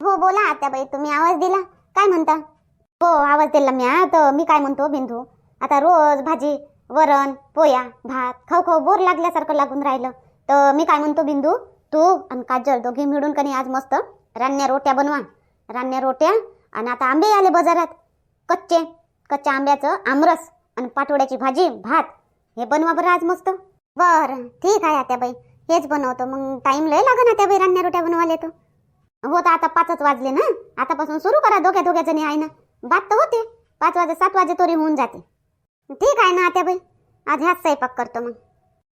हो बोला आत्याबाई तुम्ही आवाज दिला. काय म्हणता? हो आवाज दिला मी तर मी काय म्हणतो बिंदू? आता रोज भाजी वरण पोया भात खाऊ खाऊ बोर लागल्यासारखं लागून राहिलं. तर मी काय म्हणतो बिंदू? तू आणि काजल दोघे मिळून कनी आज मस्त रान्या रोट्या बनवा. रान्या रोट्या आणि आता आंबे आले बाजारात. कच्चे कच्च्या आंब्याचं आमरस आणि पाटोड्याची भाजी भात हे बनवा बरं आज मस्त. बरं ठीक आहे आत्याबाई हेच बनवतो. मग टाईम लय लागन आत्याबाई रान्या रोट्या बनवायला येतो हो तर आता पाचच वाजले ना? आतापासून सुरू करा दोघ्या दोघ्याचं जणी आहे ना बात तर होते. पाच वाजे सात वाजे तरी होऊन जाते. ठीक आहे ना आत्याबाई? आज ह्याच स्वयंपाक करतो मग.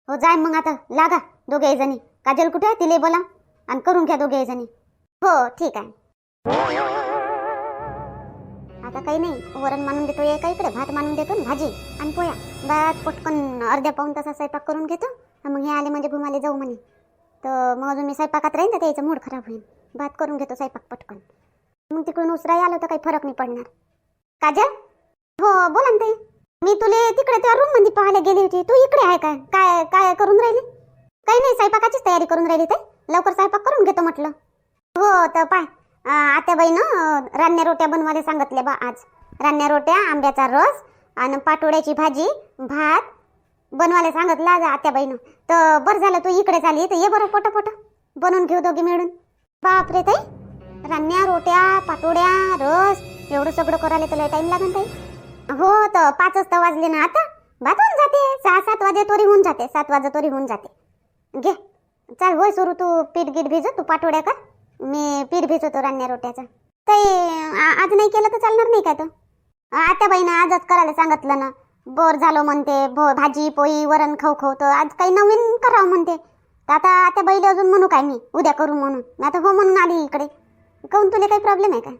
हो जाय मग आता. लागा दोघे जणी. काजल कुठे आहे? तिले बोला आणि करून घ्या दोघे जणी. हो ठीक आहे. आता काही नाही. वरण मानून देतो एका इकडे. भात मानून देतो भाजी आणि पोया भात पटकन अर्ध्या पाऊन तासा स्वयंपाक करून घेतो. आणि मग हे आले म्हणजे घुमाले जाऊ म्हणे. तर मग अजून मी स्वयंपाकात राहीन तर त्याचं मूड खराब होईल. भात करून घेतो स्वयंपाक पटकन. मग तिकडून उसराई आलो तर काही फरक नाही पडणार. काजल? हो बोला ना ताई. मी तुले तिकडे त्या रूममध्ये पाहायला गेली होती. तू इकडे आहे काय काय काय करून राहिली? काही नाही स्वयंपाकाचीच तयारी करून राहिली ते लवकर स्वयंपाक करून घेतो म्हटलं. हो तर पाय. आत्याबाईनं रान्या रोट्या बनवायला सांगितल्या बा आज. रान्या रोट्या आंब्याचा रस आणि पाटोड्याची भाजी भात बनवायला सांगितलं आज आत्याबाईनं. तर बरं झालं तू इकडे झाली तर ये बरं पोटा बनवून घेऊ दोघी मिळून. बापरे ताई. रान्या रोट्या पाटोड्या रस एवढं सगळं करायला तुला टाईम लागेल ताई. हो तर पाचच तर वाजले ना आता. भात होऊन जाते. सहा सात वाजे तोरी होऊन जाते. सात वाजे तोरी होऊन जाते. घे. चल होय सुरू तू पीठ गीठ भिजत तू पाटोड्या कर. मी पीठ भिजवतो रान्या रोट्याचं. ताई आज नाही केलं तर चालणार नाही काय तो? आता बाईनं आजच करायला सांगितलं ना. बोर झालो म्हणते. भो भाजी पोळी वरण खाऊ खाऊ. तर आज काही नवीन करावं म्हणते. तर आता आता बैल अजून म्हणू काय मी? उद्या करू म्हणून. मी आता हो म्हणून आली इकडे. काहून तुला काही प्रॉब्लेम आहे का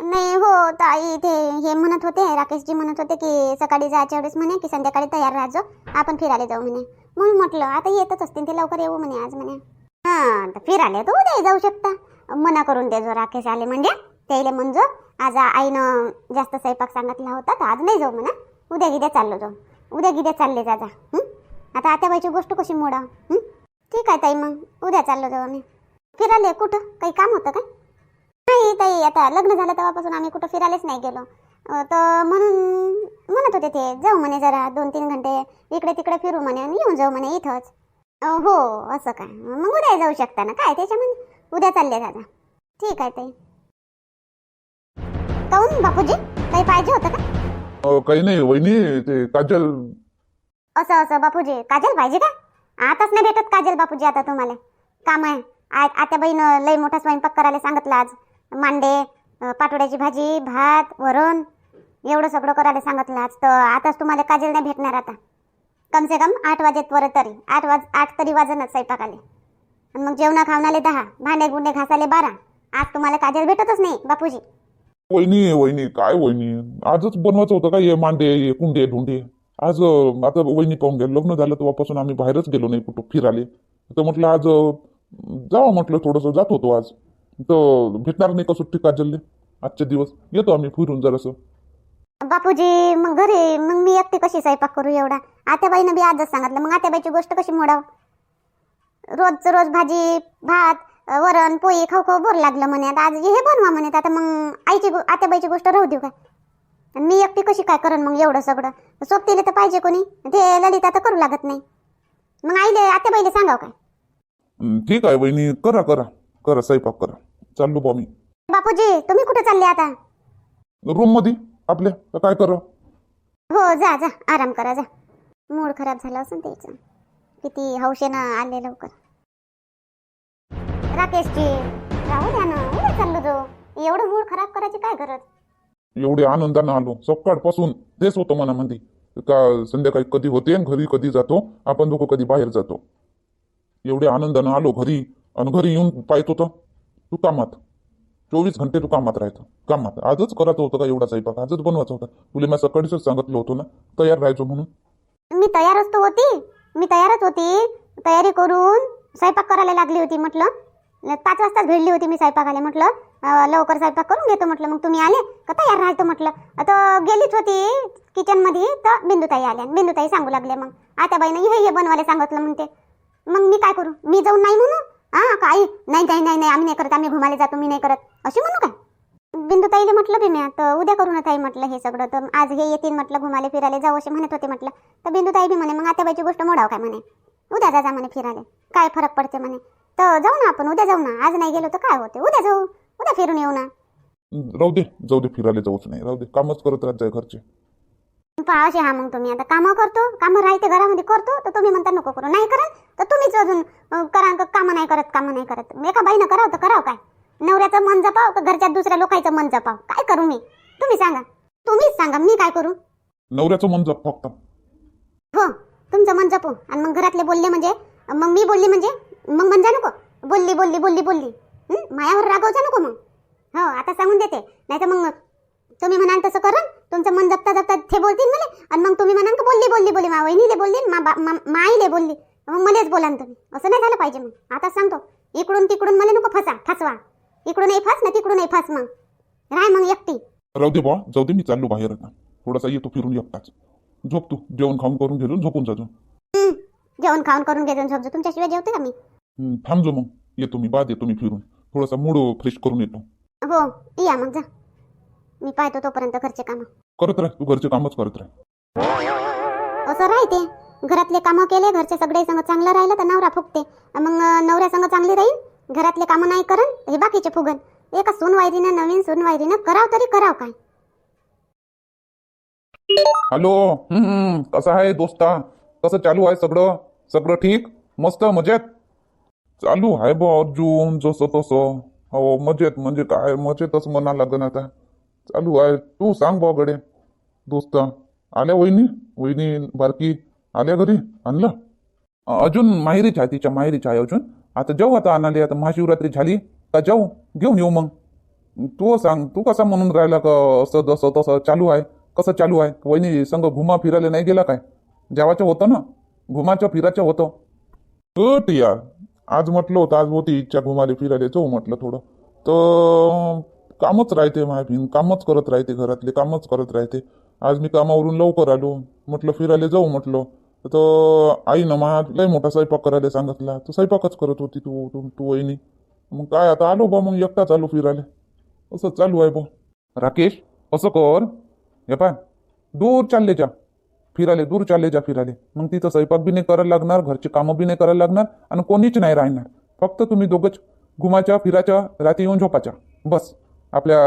नाही हो ताई ते हे म्हणत होते राकेशजी म्हणत होते की सकाळी जायच्या वेळेस म्हणे की संध्याकाळी तयार राहायचो. आपण फिरायला जाऊ म्हणे. म्हणून म्हटलं आता येतच असतील ते लवकर येऊ म्हणे आज म्हणे. हां तर फिरायला तर उद्या जाऊ शकता. मना करून दे जो राकेश आले म्हणजे. त्याला म्हणजे आज आईनं जास्त स्वयंपाक सांगितला होता तर आज नाही जाऊ म्हणा. उद्या गिद्या चाललो जाऊ. उद्या गिद्या चालले जा आता आत्याबाईची गोष्ट कशी मोडा हं? ठीक आहे ताई मग उद्या चाललो जाऊ आम्ही. फिरायला कुठं? काही काम होतं काय? नाही ताई आता लग्न झालं तेव्हापासून आम्ही कुठं फिरायलाच नाही गेलो. तर म्हणून म्हणत होते ते जाऊ म्हणे जरा दोन तीन घंटे इकडे तिकडे फिरू म्हणे आणि येऊन जाऊ म्हणे इथंच. हो असं काय. मग उद्या जाऊ शकता ना? काय त्याच्यामध्ये? उद्या चालले दादा. ठीक आहे ताई. काऊन बापूजी? काही पाहिजे होतं का? काही नाही वहिनी ते काजल. असं असं बापूजी काजल पाहिजे का? आताच नाही भेटत काजल बापूजी आता तुम्हाला? काम आहे. आ- आता बहीण लई मोठा स्वयंपाक करायला सांगितलं आज. मांडे पाटोड्याची भाजी भात वरण एवढं सगळं करायला सांगितलं आज. तर आताच तुम्हाला काजल नाही भेटणार आता. कम से कम आठ वाजेत वर तरी. आठ वाज आठ तरी वाजनच स्वयंपाकाले. आणि मग जेवणा खावणाले दहा भांडे गुंडे घासाले बारा. आज तुम्हाला काजल भेटतच नाही बापूजी. वहिनी वहिनी काय वहिनी? आजच बनवायचं होतं का हे मांडे ये कुंडे धुंडे? आज आता वहिनी पाहून गेलो. लग्न झालं तेव्हापासून आम्ही बाहेरच गेलो नाही कुठं फिराले तर म्हटलं आज जावं म्हटलं थोडंसं जात होतो आज. तर भेटणार नाही का सुट्टी काजलले आजचे दिवस. येतो आम्ही फिरून जरासं. बापूजी मग घरी मग मी एकटी कशी स्वयंपाक करू एवढा? आत्याबाईनं बी आजच सांगितलं मग आत्याबाईची गोष्ट कशी मोडाव? रोज रोज भाजी भात वरण पोळी खाऊ खाऊ बोर लागलं म्हणे. आता आज हे बनवा म्हणे आता मग आईची आत्याबाईची गोष्ट राहू देऊ काय? मी एकटी कशी काय करण मग एवढं सगळं? सोबतीला तर पाहिजे कोणी. ते ललिता तर करू लागत नाही. मग आईले आत्याबाईला सांगाव काय? हं, ठीक आहे वहिनी करा करा. करा स्वयंपाक करा. चाललो बा मी. बापूजी तुम्ही कुठे चालले आता? रूममध्ये आपल्या. तर काय करा? हो जा जा. आराम करा जा. मूड खराब झाला असेल त्याचं. किती हौशेनं आले लवकर. राकेशजी राहू द्या ना. उद्या चाललो जाऊ एवढं मूड खराब करायची काय गरज? एवढे आनंदानं आलो. सकाळपासून तेच होतं मनामध्ये. का संध्याकाळी कधी होते घरी कधी जातो आपण दोघं कधी बाहेर जातो. एवढे आनंदानं आलो घरी आणि घरी येऊन पाहत होतं तू कामात. चोवीस घंटे तू कामात राहतो कामात. आजच करायचं होतं का एवढा स्वयंपाक? आजच बनवायचा होता. तुला मी सकाळीच सांगितलं होतो ना तयार राहायचो म्हणून. मी तयारच तो होती. मी तयारच होती. तयारी करून स्वयंपाक करायला लागली होती म्हटलं. पाच वाजताच भिडली होती मी स्वयंपाकाला. म्हटलं लवकर स्वयंपाक करून घेतो म्हटलं. मग तुम्ही आले का? तयार राहतो म्हटलं. आता गेलीच होती किचनमध्ये तर बिंदुताई आल्या. बिंदुताई सांगू लागल्या मग. आता बाईनं हे हे बनवायला सांगितलं म्हणते मग मी काय करू? मी जाऊन नाही म्हणू? हा काही नाही नाही नाही नाही आम्ही नाही करत. आम्ही घुमाले जातो मी नाही करत. अशी म्हणू काय? बिंदूताईले म्हटलं बी मी तर उद्या करू ना ताई म्हटलं हे सगळं. तर आज हे येतील म्हटलं घुमाले फिरायला जाऊ असे म्हणत होते म्हटलं. तर बिंदुताई बी म्हणे मग आत्याबाईची गोष्ट मोडाव काय म्हणे? उद्या जा जा म्हणे फिरायला. काय फरक पडते म्हणे? तर जाऊ ना आपण उद्या जाऊ ना. आज नाही गेलो तर काय होते? उद्या जाऊ. उद्या फिरून येऊ ना. राहू दे. जाऊ दे फिरायला जाऊच नाही. राहू दे. कामच करत राहत जाय घरचे. असे हा मग तुम्ही. आता कामं करतो. कामं राहते घरामध्ये करतो. तर तुम्ही म्हणता नको करू. नाही करत तर तुम्हीच अजून अं, करा क- कामं नाही करत कामं नाही करत. एका बाईनं करावं तर करावं काय? नवऱ्याचं मन जपाव का घरच्या दुसऱ्या लोकांचं मन जपाव? काय करू मी? तुम्ही सांगा. तुम्हीच सांगा. मी काय करू? नवऱ्याचं मन जप फक्त. हो. तुमचं मन जपू. आणि मग घरातले बोलले म्हणजे? मग मी बोलली म्हणजे? मग म्हणजे नको. बोलली बोलली बोलली बोलली? मायावर रागवचा नको मग. हो आता सांगून देते. नाही तर मग तुम्ही म्हणाल तसं करण तुमचं मन जपता जपता ते बोलतील मला. आणि मग तुम्ही म्हणाल का बोलली बोलली बोलली. मा वहिनीले बोलली मा माईले बोलली. मग मलाच बोला ना तुम्ही. असं नाही झालं पाहिजे मग. आता सांगतो. इकडून तिकडून मला नको फसा फसवा. इकडूनही फस ना तिकडूनही फस मग. राय मग एकटी. राहू दे बा. जाऊ दे मी चाललो बाहेर आता. थोडासा येतो फिरून एकटाच. झोप तू. जेवण खाऊन करून घेऊन झोपून जातो जेवण खाऊन करून घेऊन झोपतो तुमच्याशिवाय जेवते का मी? थांबजो मग. येतो मी बाद येतो मी फिरून. थोडासा मूड फ्रेश करून येतो. हो या मग जा. मी पाहतो तोपर्यंत घरचे कामं. करत राह तू घरचे कामच करत राह. असं राहते घरातले कामं केले घरचे सगळे संग चांगलं राहिलं तर नवरा फुगते. मग नवऱ्या संग चांगली राहील घरातले कामं नाही करन हे बाकीचे फुगन. एका सूनवायरीनं नवीन सूनवायरीनं कराव तरी कराव काय. हॅलो. कसं आहे दोस्ता? कसं चालू आहे सगळं? सगळं ठीक? मस्त मजेत? चालू आहे बा अर्जुन जसं तसं हो मजेत म्हणजे काय मजेतच म्हणा लागन आता. चालू आहे. तू सांग बा गडे. दोस्त आल्या वहिनी? वहिनी बारकी? आल्या घरी? आणलं? अजून माहेरीच आहे तिच्या माहेरीच आहे अजून. आता जाऊ आता आणाले. आता महाशिवरात्री झाली. का जाऊ? घेऊन येऊ मग. तू सांग तू कसा म्हणून राहिला का असं जसं तसं? चालू आहे. कसं चालू आहे? वहिनी संग घुमा फिरायला नाही गेला काय? जेवायचं होतं ना? घुमाच्या फिरायचं होतं. कट यार आज म्हटलं होतं आज होती इच्छा घुमाले फिरायला जाऊ म्हटलं थोडं. तर कामच राहते मायबीन कामच करत राहते घरातले कामच करत राहते. आज मी कामावरून लवकर आलो म्हटलं फिरायला जाऊ म्हटलं. तर आई ना मा लय मोठा स्वयंपाक करायला सांगितला. तर स्वयंपाकच करत होती तू तू तू वहिनी. मग काय आता आलो बा मग एकटा चालू फिरायला. असं चालू आहे बा. राकेश असं कर. हे पाय दूर चालले जा. फिराले दूर चालले जा फिराले. मग तिथं स्वयंपाक बी नाही करायला लागणार घरचे कामं बी नाही करायला लागणार आणि कोणीच नाही राहणार. फक्त तुम्ही दोघंच घुमाच्या फिराच्या रात्री येऊन झोपाच्या. बस. आपल्या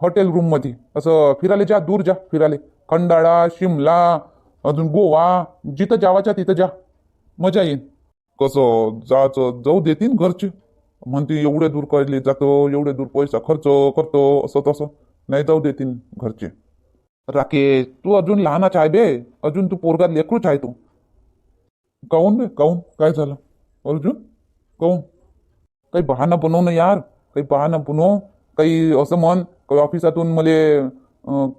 हॉटेल रूममध्ये असं फिरायला जा दूर जा फिराले. खंडाळा शिमला अजून गोवा जिथं जावाच्या तिथं जा. मजा येईल. कसं जायचं जाऊ देतील घरचे. म्हणते एवढे दूर कळले जातो एवढे दूर पैसा खर्च करतो असं तसं. नाही जाऊ देतील घरचे. राकेश तू अजून लहानाच आहे बे. अजून तू पोरगा लेकरूच आहे तू. काऊन बे काऊन? काय झालं? अर्जुन? काऊन? काही बहाना बनव ना यार. काही बहाना बनव. काही असं म्हण काही ऑफिसातून मले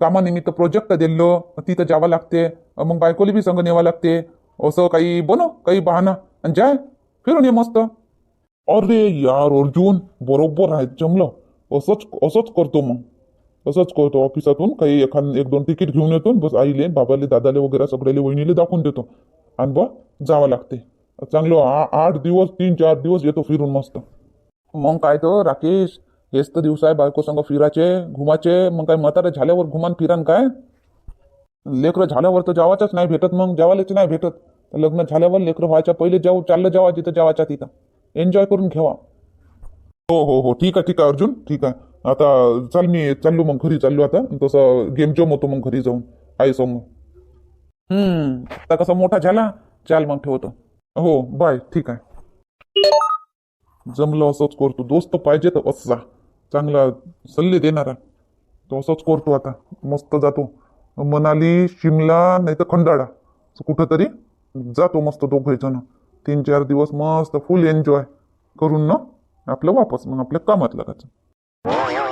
कामानिमित्त प्रोजेक्ट दिलो तिथं जावं लागते. मग बायकोली बी संग न्यावं लागते. असं काही बनव काही बहाना. आणि जाय फिरून ये मस्त. अरे यार अर्जुन बरोबर आहे जमलं असंच असंच करतो मग. तसंच करतो ऑफिसातून काही एखाद एक दोन तिकीट घेऊन येतो बस आईले बाबाले दादाले वगैरे सगळ्याले वहिनीले दाखवून देतो. आणि बा जावं लागते. चांगलं आ- आठ दिवस तीन चार दिवस येतो फिरून मस्त. मग काय तर राकेश हेच तर दिवस आहे बायको संग फिराचे घुमाचे मग काय म्हातारे झाल्यावर घुमान फिरान काय? लेकरं झाल्यावर तर जावाच्याच नाही भेटत मग जेवायलाच नाही भेटत. लग्न झाल्यावर लेकरं व्हायच्या पहिले जाऊ चाललं जावा जिथं जावाच्या तिथं. एन्जॉय करून ठेवा हो हो हो ठीक आहे ठीक आहे अर्जुन ठीक आहे. आता चाल मी चाललो मग घरी चाललो आता. तसं गेम जम होतो मग घरी जाऊन आई समोर हम्म. आता कसा मोठा झाला चाल मग ठेवतो. हो बाय ठीक आहे. जमलं असंच करतो. दोस्त पाहिजे तर असा चांगला सल्ले देणारा. तो असंच करतो आता. मस्त जातो. मनाली शिमला नाही तर खंडाळा. कुठं तरी जातो मस्त दोघे जण. तीन चार दिवस मस्त फुल एन्जॉय करून ना आपलं वापस मग आपल्या कामात लागायचं. Oh, yeah.